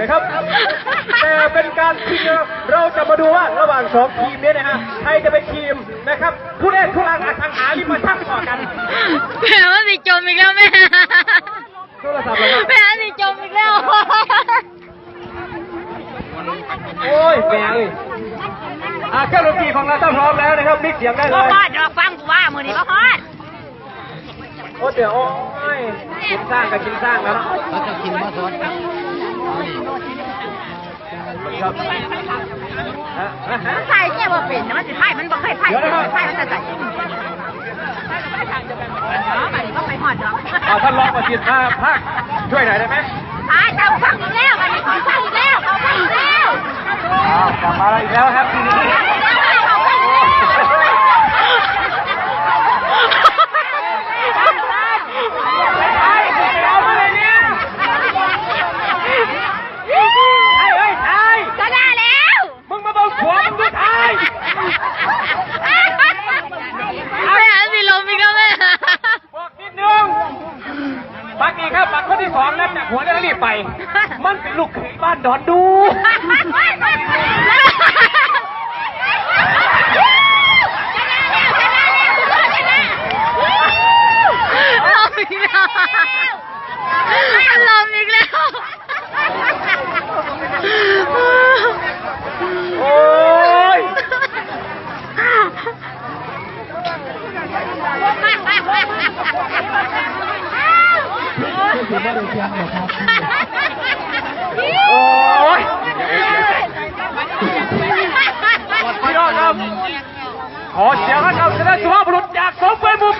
นะครับ แต่เป็นการชิงนะครับเราจะมาดูว่าระหว่างสองทีมเนี้นะฮะใครจะเป็นทีมนะครับผู้เล่นผู้ลังอสังหาริมทรัพย์ต่อกันแม่ว่าสิจมอีกแล้วแม่โทรศัพท์เลยครับแม่ว่าสิจมอีกแล้ว โอ้ยแหมเอ้ยอะเครื่องดนตรีของเราถ้าพร้อมแล้วนะครับมิกเสียงได้เลบ่ยฮอดดอกฟังกูว่ามื้อนี้บ่ฮอดโอ้เดี๋ยวโอ้ยกินสร้างกับกินสร้างแล้วเนาะ เขาจะกินมาสดครับ ฮะฮะฮะใส่เนี่ยบ่เป็นนะมันสิไผมันบ่เคยไผเดี๋ยวนะครับไผมันจะใส่อ๋อมันก็ไปฮอดดอกอ่าท่านรองประสิทธิ์มาภาคช่วยหน่อยได้ไหมอ่าจับฟังอีกแล้วมันนี่ฟังอีกแล้วเอาฟังอีกแล้วอ้าวกลับมาแล้วอีกแล้วครับทีนี้ เอาฟังอีกแล้ว เอามาเลยเนี่ยไอ้เอ้ยทาย ชนะแล้ว มึงมาเบาขวามึงดูทาย แม่ว่าสิลมอีกแล้วแม่ บอกนิดนึง ปักอีกครับปักคนที่สองนะจากหัวแล้วรีบไป มันเป็นลูกเขยบ้านดอนดู ลมอีกแล้วล มอีกแล้วโอ้ยโอ้ยพี่น้องครับ ขอเสียงให้กับชนะสุภาพบุรุษจากสมเป็นมู่แปด